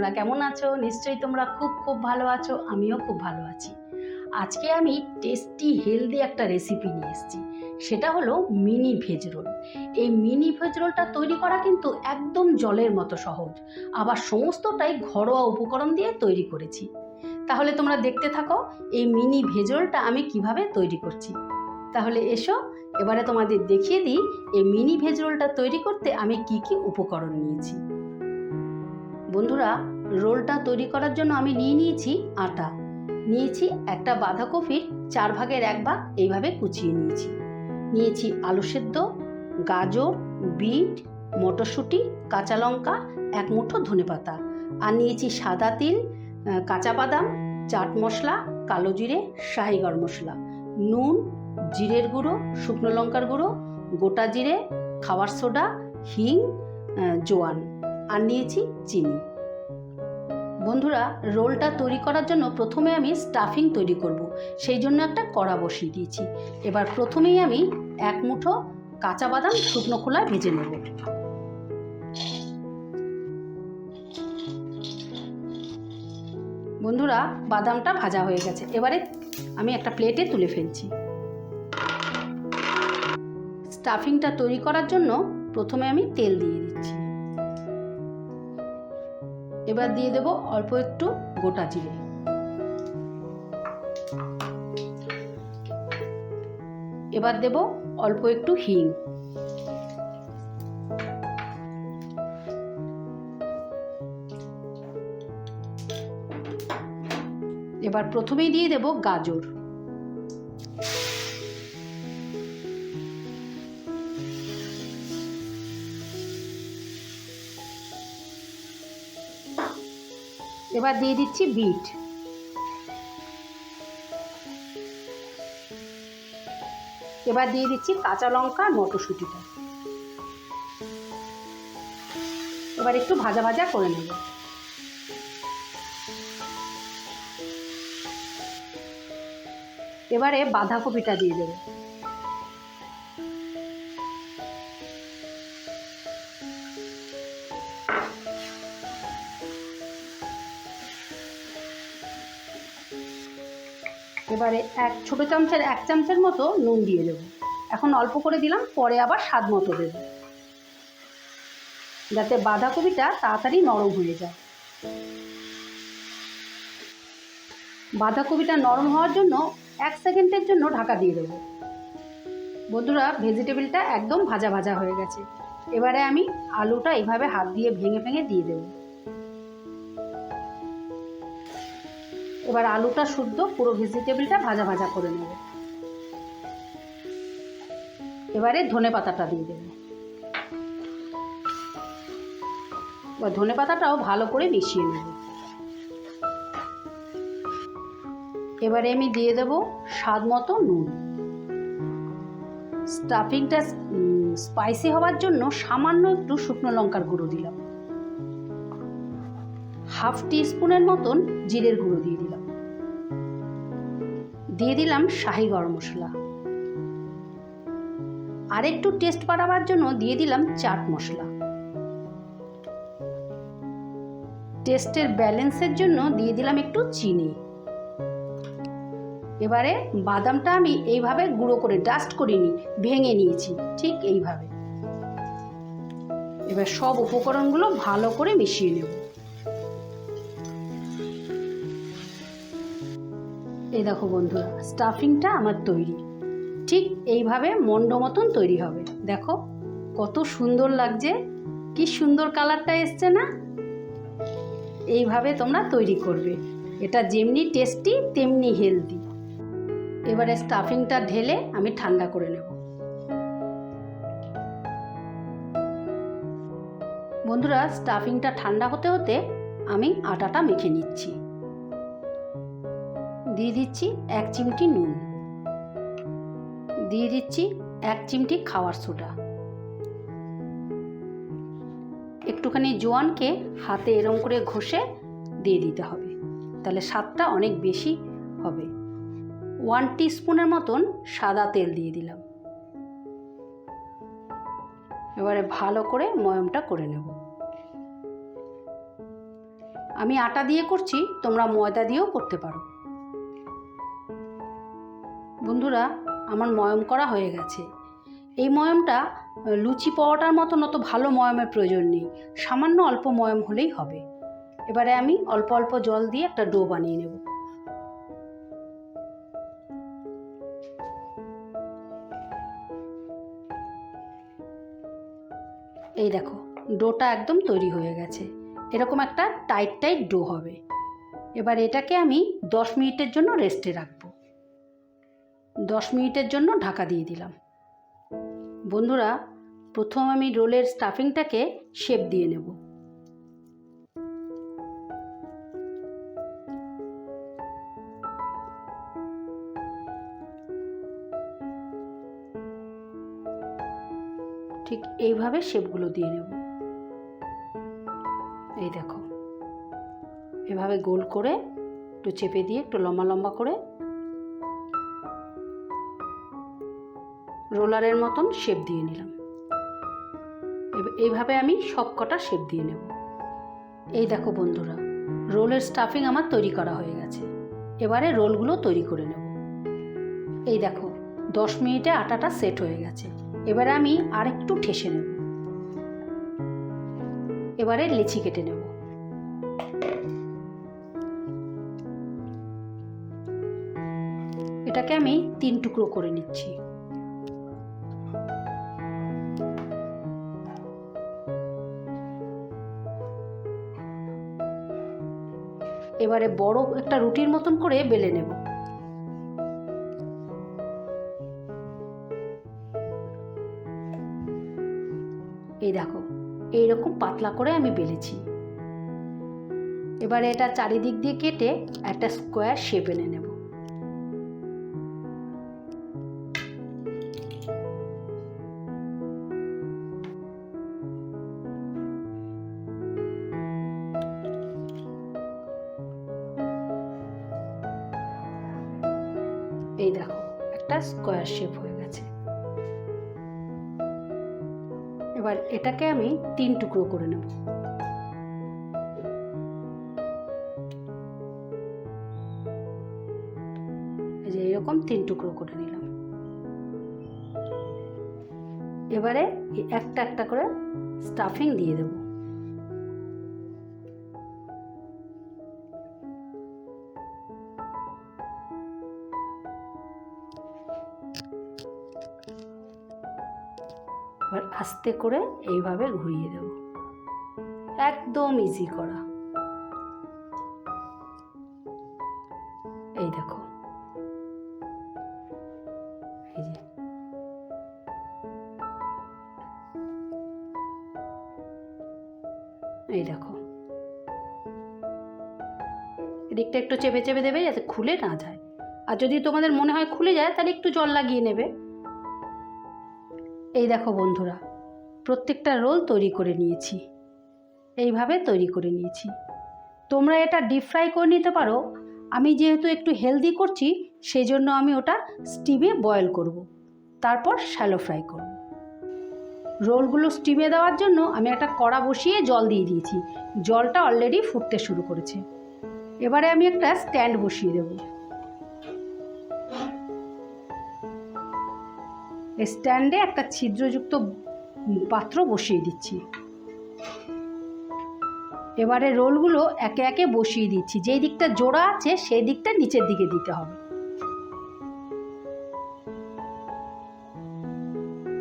তোমরা কেমন আছো? নিশ্চয়ই তোমরা খুব খুব ভালো আছো। আমিও খুব ভালো আছি। আজকে আমি টেস্টি, হেলদি একটা রেসিপি নিয়ে এসেছি। সেটা হলো মিনি ভেজ রোল। এই মিনি ভেজ রোলটা তৈরি করা কিন্তু একদম জলের মতো সহজ। আবার সমস্তটাই ঘরোয়া উপকরণ দিয়ে তৈরি করেছি। তাহলে তোমরা দেখতে থাকো, এই মিনি ভেজ রোলটা আমি কীভাবে তৈরি করছি। তাহলে এসো, এবারে তোমাদের দেখিয়ে দিই, এই মিনি ভেজ রোলটা তৈরি করতে আমি কি কি উপকরণ নিয়েছি। বন্ধুরা, রোলটা তৈরি করার জন্য আমি নিয়ে নিয়েছি আটা। নিয়েছি একটা বাঁধাকপির চার ভাগের এক ভাগ, এইভাবে কুচিয়ে নিয়েছি। নিয়েছি আলু সেদ্ধ, গাজর, বিট, মটরশুঁটি, কাঁচা লঙ্কা, এক মুঠো ধনেপাতা আর নিয়েছি সাদা তিল কাঁচা বাদাম, চাট মশলা, কালো জিরে, শাহি গরম মশলা। নুন, জিরের গুঁড়ো, শুকনো লঙ্কার গুঁড়ো, গোটা জিরে, খাওয়ার সোডা, হিং জোয়ান। আর নিয়েছি চিনি। বন্ধুরা, রোলটা তৈরি করার জন্য প্রথমে আমি স্টাফিং তৈরি করব। সেই জন্য একটা কড়া বসিয়ে দিয়েছি। এবার প্রথমেই আমি এক মুঠো কাঁচা বাদাম শুকনো খোলায় ভেজে নেব। বন্ধুরা, বাদামটা ভাজা হয়ে গেছে। এবারে আমি একটা প্লেটে তুলে ফেলছি। স্টাফিংটা তৈরি করার জন্য প্রথমে আমি তেল দিয়ে দিচ্ছি। এবার দিয়ে দেব অল্প একটু গোটা জিরে। এবার দেব অল্প একটু হিং। এবার প্রথমেই দিয়ে দেব গাজর। এবার দিয়ে দিচ্ছি বিট। এবার দিয়ে দিচ্ছি কাঁচা লঙ্কা মটরশুঁটিটা। এবার একটু ভাজা ভাজা করে নেব। এবারে বাঁধাকপিটা দিয়ে দেবো। এবারে এক ছোটো চামচের এক চামচের মতো নুন দিয়ে দেবো। এখন অল্প করে দিলাম, পরে আবার স্বাদ মতো দেবো। যাতে বাঁধাকপিটা তাড়াতাড়ি নরম হয়ে যায়। বাঁধাকপিটা নরম হওয়ার জন্য এক সেকেন্ডের জন্য ঢাকা দিয়ে দেবো। বন্ধুরা, ভেজিটেবিলটা একদম ভাজা ভাজা হয়ে গেছে। এবারে আমি আলুটা এভাবে হাত দিয়ে ভেঙে ভেঙে দিয়ে দেবো। এবার আলুটা শুদ্ধ, পুরো ভেজিটেবিলটা ভাজা ভাজা করে নেব। এবারে ধনে পাতাটা দিয়ে দেব। এবার ধনে পাতাটাও ভালো করে মিশিয়ে নেব। এবারে আমি দিয়ে দেব স্বাদ মতো নুন। স্টাফিংটা স্পাইসি হওয়ার জন্য সামান্য একটু শুকনো লঙ্কার গুঁড়ো দিলাম। হাফ টি স্পুনের মতন জিরের গুঁড়ো দিয়ে দিয়ে দিলাম শাহি গরম মশলা। আর একটু টেস্ট বাড়াবার জন্য দিয়ে দিলাম চাট মশলা। টেস্টের ব্যালেন্সের জন্য দিয়ে দিলাম একটু চিনি। এবারে বাদামটা আমি এইভাবে গুঁড়ো করে ডাস্ট করিনি, ভেঙে নিয়েছি, ঠিক এইভাবে। এবার সব উপকরণগুলো ভালো করে মিশিয়ে নেব। এই দেখো বন্ধুরা স্টাফিংটা আমার তৈরি। ঠিক এইভাবে মন্ড মতন তৈরি হবে। দেখো কত সুন্দর লাগছে, কি সুন্দর কালারটা এসছে না? এইভাবে তোমরা তৈরি করবে। এটা যেমনি টেস্টি তেমনি হেলদি এবারে স্টাফিংটা ঢেলে আমি ঠান্ডা করে নেব। বন্ধুরা স্টাফিংটা ঠান্ডা হতে হতে আমি আটাটা মেখে নিচ্ছি। দিয়ে দিচ্ছি এক চিমটি নুন। দিয়ে দিচ্ছি এক চিমটি খাওয়ার সোডা। একটুখানি জোয়ানকে হাতে এরম করে ঘষে দিয়ে দিতে হবে। তাহলে স্বাদটা অনেক বেশি হবে। ওয়ান স্পুনের মতন সাদা তেল দিয়ে দিলাম। এবারে ভালো করে ময়মটা করে নেব। আমি আটা দিয়ে করছি, তোমরা ময়দা দিয়েও করতে পারো। বন্ধুরা, আমার ময়ম করা হয়ে গেছে। এই ময়মটা লুচি পাওয়াটার মতন অত ভালো ময়মের প্রয়োজন নেই। সামান্য অল্প ময়ম হলেই হবে। এবারে আমি অল্প অল্প জল দিয়ে একটা ডো বানিয়ে নেব। এই দেখো, ডোটা একদম তৈরি হয়ে গেছে। এরকম একটা টাইট টাইট ডো হবে। এবার এটাকে আমি দশ মিনিটের জন্য রেস্টে রাখব। দশ মিনিটের জন্য ঢাকা দিয়ে দিলাম। বন্ধুরা, প্রথম আমি রোলের স্টাফিংটাকে শেপ দিয়ে নেব। ঠিক এইভাবে শেপগুলো দিয়ে নেব। এই দেখো, এভাবে গোল করে একটু চেপে দিয়ে একটু লম্বা লম্বা করে রোলারের মতন শেপ দিয়ে নিলাম। এইভাবে আমি সব কটা শেপ দিয়ে নেব। এই দেখো বন্ধুরা, রোলের স্টাফিং আমার তৈরি করা হয়ে গেছে। এবারে রোলগুলো তৈরি করে নেব। এই দেখো, দশ মিনিটে আটাটা সেট হয়ে গেছে। এবারে আমি আরেকটু ঠেসে নেব। এবারে লেচি কেটে নেব। এটাকে আমি তিন টুকরো করে নিচ্ছি। এবারে বড় একটা রুটির মতন করে বেলে নেব। এই দেখো, এইরকম পাতলা করে আমি বেলেছি। এবারে এটা চারিদিক দিয়ে কেটে একটা স্কোয়ার শেপ এনে নেব। এই দেখো, একটা স্কোয়ার শেপ হয়ে গেছে। এবার এটাকে আমি তিন টুকরো করে নেব। যে এরকম তিন টুকরো করে নিলাম। এবারে একটা একটা করে স্টাফিং দিয়ে দেবো। আস্তে করে এইভাবে ঘুরিয়ে দেব। একদম ইজি করা। এই দেখো। এই যে। এই দেখো। এদিকটা একটু চেপে চেপে দেবে যাতে খুলে না যায়। আর যদি তোমাদের মনে হয় খুলে যায়, তাহলে একটু জল লাগিয়ে নেবে। এই দেখো বন্ধুরা। প্রত্যেকটা রোল তৈরি করে নিয়েছি। এইভাবে তৈরি করে নিয়েছি। তোমরা এটা ডিপ ফ্রাই করে নিতে পারো। আমি যেহেতু একটু হেলদি করছি সেই জন্য আমি ওটা স্টিমে বয়েল করব। তারপর শ্যালো ফ্রাই করব। রোলগুলো স্টিমে দেওয়ার জন্য আমি একটা কড়া বসিয়ে জল দিয়ে দিয়েছি। জলটা অলরেডি ফুটতে শুরু করেছে। এবারে আমি একটা স্ট্যান্ড বসিয়ে দেবো। স্ট্যান্ডে একটা ছিদ্রযুক্ত পাত্র বসিয়ে দিচ্ছি। এবারে রোলগুলো একে একে বসিয়ে দিচ্ছি। যেই দিকটা জোড়া আছে, সেই দিকটা নিচের দিকে দিতে হবে।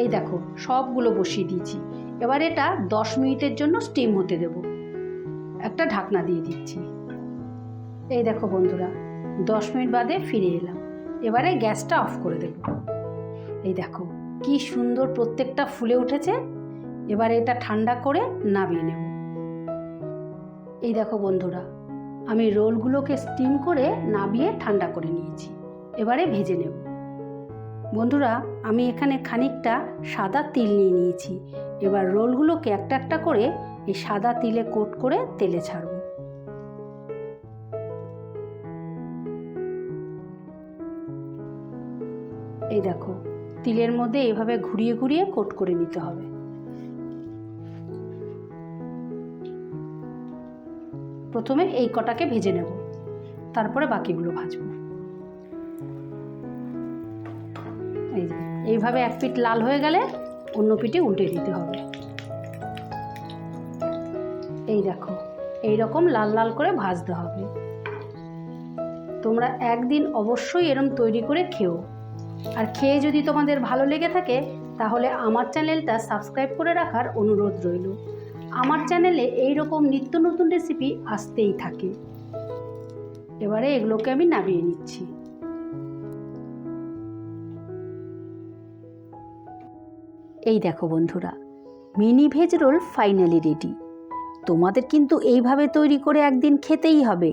এই দেখো, সবগুলো বসিয়ে দিয়েছি। এবার এটা দশ মিনিটের জন্য স্টিম হতে দেব। একটা ঢাকনা দিয়ে দিচ্ছি। এই দেখো বন্ধুরা, দশ মিনিট বাদে ফিরে এলাম। এবারে গ্যাসটা অফ করে দেব। এই দেখো। কি সুন্দর প্রত্যেকটা ফুলে উঠেছে। এবার এটা ঠান্ডা করে নামিয়ে নেব। এই দেখো বন্ধুরা, আমি রোলগুলোকে স্টিম করে নামিয়ে ঠান্ডা করে নিয়েছি। এবারে ভেজে নেব। বন্ধুরা, আমি এখানে খানিকটা সাদা তিল নিয়ে নিয়েছি। এবার রোলগুলোকে একটা একটা করে এই সাদা তিলে কোট করে তেলে ছাড়ব। এই দেখো তিলের মধ্যে এভাবে ঘুরিয়ে ঘুরিয়ে কোট করে নিতে হবে। প্রথমে এই কটাকে ভেজে নেব। তারপরে বাকিগুলো ভাজবো। এইভাবে এক পিঠ লাল হয়ে গেলে অন্য পিঠে উল্টে দিতে হবে। এই দেখো এই রকম লাল লাল করে ভাজতে হবে। তোমরা একদিন অবশ্যই এরম তৈরি করে খেও। আর খেয়ে যদি তোমাদের ভালো লেগে থাকে, তাহলে আমার চ্যানেলটা সাবস্ক্রাইব করে রাখার অনুরোধ রইল। আমার চ্যানেলে এই রকম নিত্য নতুন রেসিপি আসতেই থাকে। এবারে এগুলোকে আমি নামিয়ে নিচ্ছি। এই দেখো বন্ধুরা, mini veg roll finally ready. তোমাদের কিন্তু এইভাবে তৈরি করে একদিন খেতেই হবে।